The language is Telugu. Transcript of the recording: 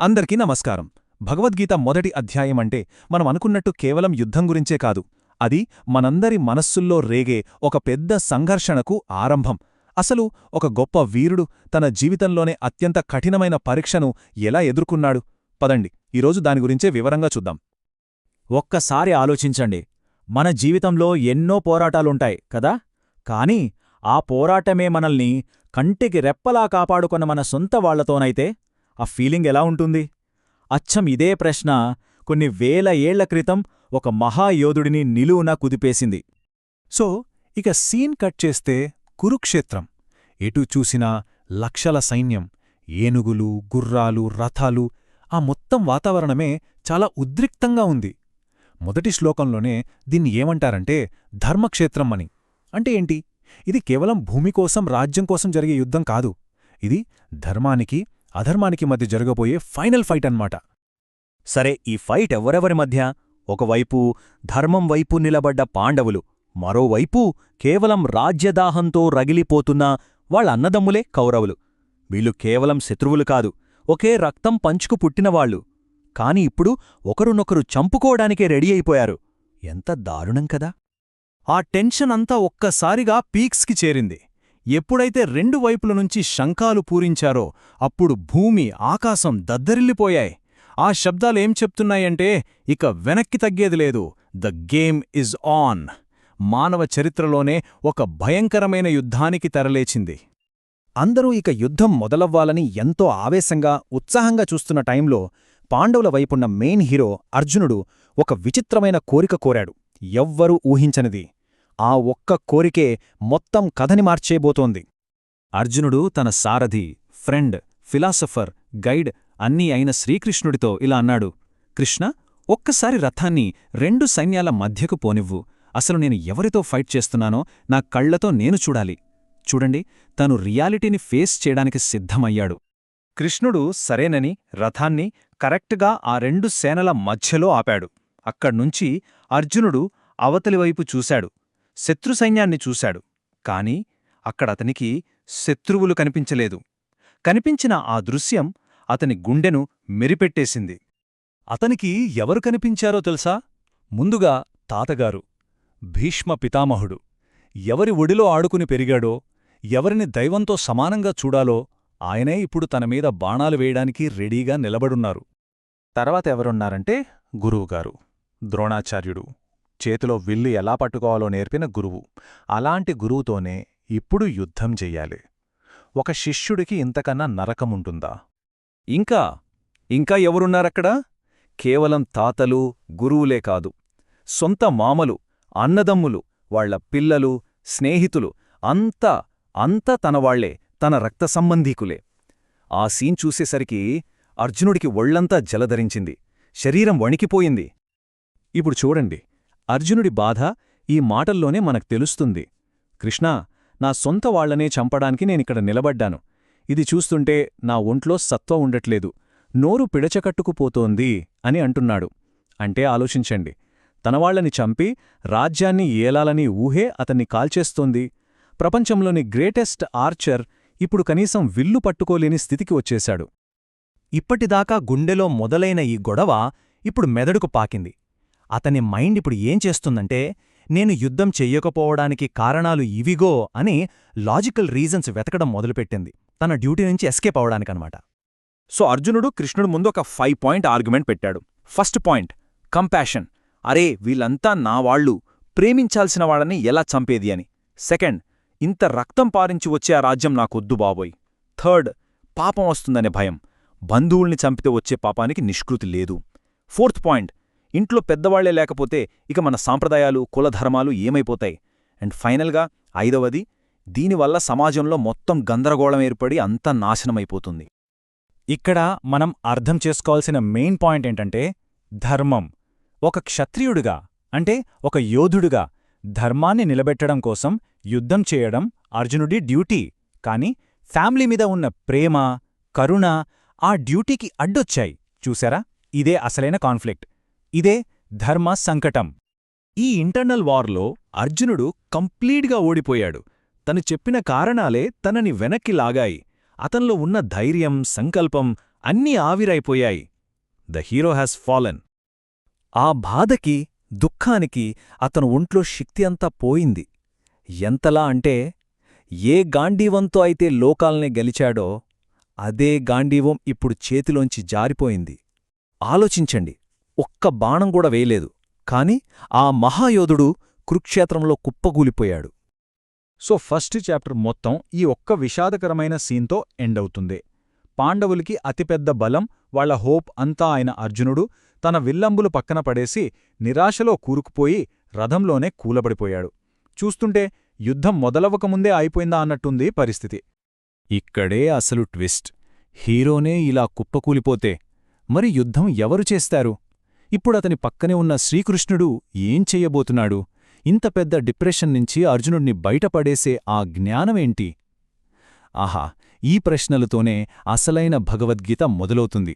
అందరికీ నమస్కారం. భగవద్గీత మొదటి అధ్యాయం అంటే మనం అనుకున్నట్టు కేవలం యుద్ధం గురించే కాదు. అది మనందరి మనస్సుల్లో రేగే ఒక పెద్ద సంఘర్షణకు ఆరంభం. అసలు ఒక గొప్ప వీరుడు తన జీవితంలోనే అత్యంత కఠినమైన పరీక్షను ఎలా ఎదుర్కొన్నాడు? పదండి ఈరోజు దాని గురించే వివరంగా చూద్దాం. ఒక్కసారి ఆలోచించండి. మన జీవితంలో ఎన్నో పోరాటాలుంటాయి కదా? కాని ఆ పోరాటమే మనల్ని కంటికి రెప్పలా కాపాడుకున్న మన సొంత వాళ్ళతోనైతే ఆ ఫీలింగ్ ఎలా ఉంటుంది? అచ్చం ఇదే ప్రశ్న కొన్ని వేల ఏళ్ళ క్రితం ఒక మహాయోధుడిని నిలువున కుదిపేసింది. సో ఇక సీన్ కట్ చేస్తే కురుక్షేత్రం. ఎటు చూసినా లక్షల సైన్యం ఏనుగులు గుర్రాలు రథాలు ఆ మొత్తం వాతావరణమే చాలా ఉద్రిక్తంగా ఉంది. మొదటి శ్లోకంలోనే దీన్ని ఏమంటారంటే ధర్మక్షేత్రం అని. అంటే ఏంటి? ఇది కేవలం భూమి కోసం రాజ్యం కోసం జరిగే యుద్ధం కాదు. ఇది ధర్మానికి అధర్మానికి మధ్య జరగబోయే ఫైనల్ ఫైట్ అన్నమాట. సరే ఈ ఫైట్ ఎవరెవరి మధ్య? ఒకవైపు ధర్మం వైపు నిలబడ్డ పాండవులు మరోవైపు కేవలం రాజ్యదాహంతో రగిలిపోతున్న వాళ్ళన్నదమ్ములే కౌరవులు. వీళ్ళు కేవలం శత్రువులు కాదు ఒకే రక్తం పంచుకు పుట్టినవాళ్ళు కాని ఇప్పుడు ఒకరునొకరు చంపుకోవడానికే రెడీ అయిపోయారు. ఎంత దారుణం కదా! ఆ టెన్షన్ అంతా ఒక్కసారిగా పీక్స్కి చేరింది. ఎప్పుడైతే రెండు వైపుల నుంచి శంఖాలు పూరించారో అప్పుడు భూమి ఆకాశం దద్దరిల్లిపోయాయి. ఆ శబ్దాలేం చెప్తున్నాయంటే ఇక వెనక్కి తగ్గేది లేదు. The game is on. మానవ చరిత్రలోనే ఒక భయంకరమైన యుద్ధానికి తెరలేచింది. అందరూ ఇక యుద్ధం మొదలవ్వాలని ఎంతో ఆవేశంగా ఉత్సాహంగా చూస్తున్న టైంలో పాండవుల వైపున్న మెయిన్ హీరో అర్జునుడు ఒక విచిత్రమైన కోరిక కోరాడు. ఎవ్వరూ ఊహించనిది. ఆ ఒక్క కోరికే మొత్తం కథని మార్చేబోతోంది అర్జునుడు తన సారథి ఫ్రెండ్ ఫిలాసఫర్ గైడ్ అన్నీ అయిన శ్రీకృష్ణుడితో ఇలా అన్నాడు కృష్ణ ఒక్కసారి రథాన్ని రెండు సైన్యాల మధ్యకు పోనివ్వు. అసలు నేను ఎవరితో ఫైట్ చేస్తున్నానో నా కళ్ళతో నేను చూడాలి. చూడండి తను రియాలిటీని ఫేస్ చేయడానికి సిద్ధమయ్యాడు. కృష్ణుడు సరేనని రథాన్ని కరెక్ట్గా ఆ రెండు సేనల మధ్యలో ఆపాడు. అక్కడ్నుంచి అర్జునుడు అవతలివైపు చూశాడు. శత్రు సైన్యాన్ని చూశాడు. కాని అక్కడతనికి శత్రువులు కనిపించలేదు. కనిపించిన ఆ దృశ్యం అతని గుండెను మెరిపెట్టేసింది. అతనికి ఎవరు కనిపించారో తెలుసా? ముందుగా తాతగారు భీష్మ పితామహుడు ఎవరి ఒడిలో ఆడుకుని పెరిగాడో ఎవరిని దైవంతో సమానంగా చూడాలో ఆయనే ఇప్పుడు తన మీద బాణాలు వేయడానికి రెడీగా నిలబడున్నారు. తర్వాత ఎవరున్నారంటే గురువుగారు ద్రోణాచార్యుడు చేతిలో విల్లు ఎలా పట్టుకోవాలో నేర్పిన గురువు. అలాంటి గురువుతోనే ఇప్పుడు యుద్ధం చెయ్యాలి. ఒక శిష్యుడికి ఇంతకన్నా నరకముంటుందా? ఇంకా ఇంకా ఎవరున్నారక్కడ? కేవలం తాతలు గురువులే కాదు. సొంత మామలు అన్నదమ్ములు వాళ్ళ పిల్లలు స్నేహితులు అంతా అంతా తనవాళ్ళే తన రక్త సంబంధీకులే. ఆ సీన్ చూసేసరికి అర్జునుడికి ఒళ్ళంతా జలధరించింది. శరీరం వణికిపోయింది. ఇప్పుడు చూడండి. అర్జునుడి బాధ ఈ మాటల్లోనే మనకు తెలుస్తుంది. కృష్ణా నా సొంత వాళ్ళనే చంపడానికి నేనిక్కడ నిలబడ్డాను. ఇది చూస్తుంటే నా ఒంట్లో సత్వం ఉండట్లేదు. నోరు పిడచకట్టుకుపోతోంది అని అంటున్నాడు. అంటే ఆలోచించండి. తనవాళ్ళని చంపి రాజ్యాన్ని ఏలాలని ఊహే అతన్ని కాల్చేస్తోంది. ప్రపంచంలోని గ్రేటెస్ట్ ఆర్చర్ ఇప్పుడు కనీసం విల్లు పట్టుకోలేని స్థితికి వచ్చేశాడు. ఇప్పటిదాకా గుండెలో మొదలైన ఈ గొడవ ఇప్పుడు మెదడుకు పాకింది. అతని మైండ్ ఇప్పుడు ఏం చేస్తుందంటే నేను యుద్ధం చెయ్యకపోవడానికి కారణాలు ఇవిగో అని లాజికల్ రీజన్స్ వెతకడం మొదలుపెట్టింది. తన డ్యూటీ నుంచి ఎస్కేప్ అవడానికనమాట. సో అర్జునుడు కృష్ణుడు ముందు ఒక ఫైవ్ పాయింట్ ఆర్గ్యుమెంట్ పెట్టాడు. First point compassion. అరే వీళ్ళంతా నావాళ్ళు ప్రేమించాల్సిన వాళ్ళని ఎలా చంపేది అని. సెకండ్ ఇంత రక్తం పారించి వచ్చే ఆ రాజ్యం నాకొద్దు బాబోయ్. థర్డ్ పాపం వస్తుందనే భయం. బంధువుల్ని చంపితే వచ్చే పాపానికి నిష్కృతి లేదు. ఫోర్త్ పాయింట్ ఇంట్లో పెద్దవాళ్ళే లేకపోతే ఇక మన సాంప్రదాయాలు కులధర్మాలు ఏమైపోతాయి? అండ్ ఫైనల్గా ఐదవది దీనివల్ల సమాజంలో మొత్తం గందరగోళం ఏర్పడి అంతా నాశనమైపోతుంది. ఇక్కడ మనం అర్థం చేసుకోవాల్సిన మెయిన్ పాయింట్ ఏంటంటే ధర్మం. ఒక క్షత్రియుడుగా అంటే ఒక యోధుడుగా ధర్మాన్ని నిలబెట్టడం కోసం యుద్ధం చేయడం అర్జునుడి డ్యూటీ. కాని ఫ్యామిలీ మీద ఉన్న ప్రేమ కరుణ ఆ డ్యూటీకి అడ్డొచ్చాయి. చూసారా? ఇదే అసలైన కాన్ఫ్లిక్ట్. ఇదే ధర్మ సంకటం. ఈ ఇంటర్నల్ వార్లో అర్జునుడు కంప్లీట్గా ఓడిపోయాడు. తను చెప్పిన కారణాలే తనని వెనక్కి లాగాయి. అతన్లో ఉన్న ధైర్యం సంకల్పం అన్నీ ఆవిరైపోయాయి. The hero has fallen. ఆ బాధకి దుఃఖానికి అతను ఒంట్లో శక్తి అంతా పోయింది. ఎంతలా అంటే ఏ గాంధీవంతో అయితే లోకాల్నే గెలిచాడో అదే గాంధీవం ఇప్పుడు చేతిలోంచి జారిపోయింది. ఆలోచించండి. ఒక్క బాణం కూడా వేయలేదు. కాని ఆ మహాయోధుడు కురుక్షేత్రంలో కుప్పగూలిపోయాడు. సో ఫస్ట్ చాప్టర్ మొత్తం ఈ ఒక్క విషాదకరమైన సీన్తో ఎండ్ అవుతుంది పాండవులకి అతిపెద్ద బలం వాళ్ళ హోప్ అంతా ఆయన అర్జునుడు తన విల్లంబులు పక్కన పడేసి నిరాశలో కూరుకుపోయి రథంలోనే కూలబడిపోయాడు. చూస్తుంటే యుద్ధం మొదలవ్వకముందే అయిపోయిందా అన్నట్టుంది పరిస్థితి. ఇక్కడే అసలు ట్విస్ట్. హీరోనే ఇలా కుప్పకూలిపోతే మరి యుద్ధం ఎవరు చేస్తారు? ఇప్పుడతని పక్కనే ఉన్న శ్రీకృష్ణుడు ఏం చెయ్యబోతున్నాడు ఇంత పెద్ద డిప్రెషన్ నుంచి అర్జునుడిని బయటపడేసే ఆ జ్ఞానమేంటి? ఆహా ఈ ప్రశ్నలతోనే అసలైన భగవద్గీత మొదలవుతుంది.